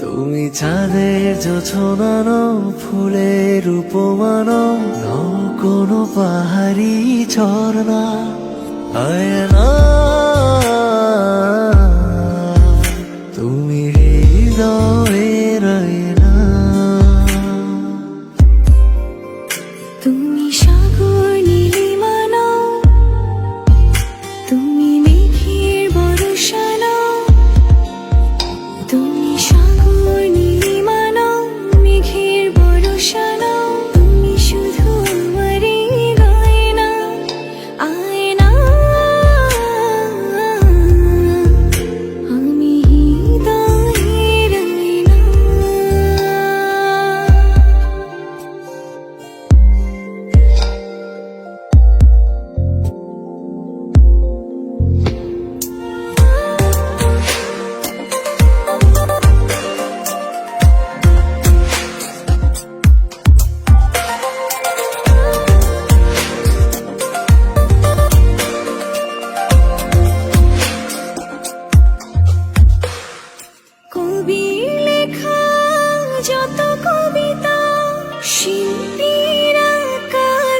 তুমি চাঁদের যোছনানো ফুলের উপমানো, নও কোনো পাহাড়ি ঝর্ণা। আয়না তুমি তুমি মেঘের বরসানো তুমি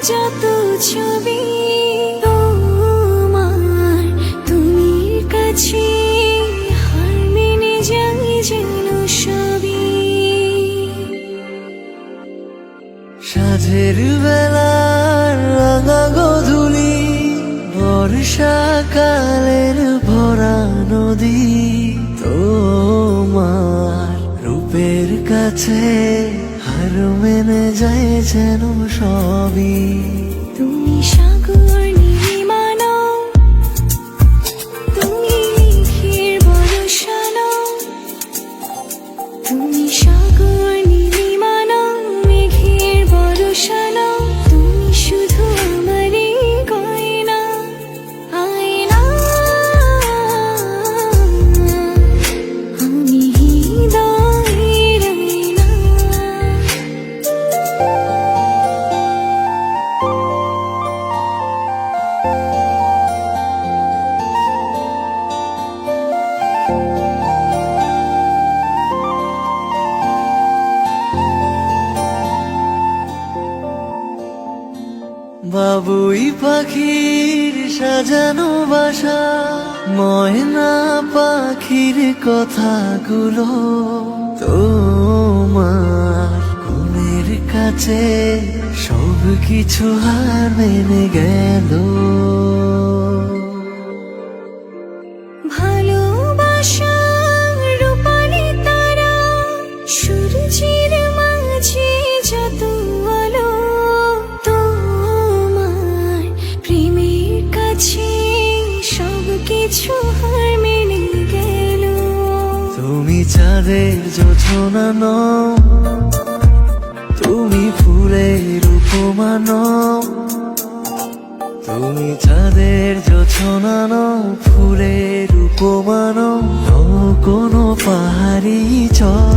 যত ছবি তোমার তুমি কাছে হার মেনে যাই যেন সবই। সাঝের বেলার রাঙা গধুলি বর্ষাকালের ভরা নদী, তোমার রূপের কাছে মেনে যায় যেন সবই। তুমি সাগর বাবুই পাখির সাজানো বাসা, ময়না পাখির কথাগুলো তোমার ঘুমের কাছে সব কিছু হার মেনে গেল। ভালোবাসা রূপালি তারা, সূর্যের চাঁদের যোছনা ন তুমি ফুলের উপমান তুমি চাঁদের যোছনা নও, ফুলের উপমান কোনো পাহাড়ি ঝর্ণা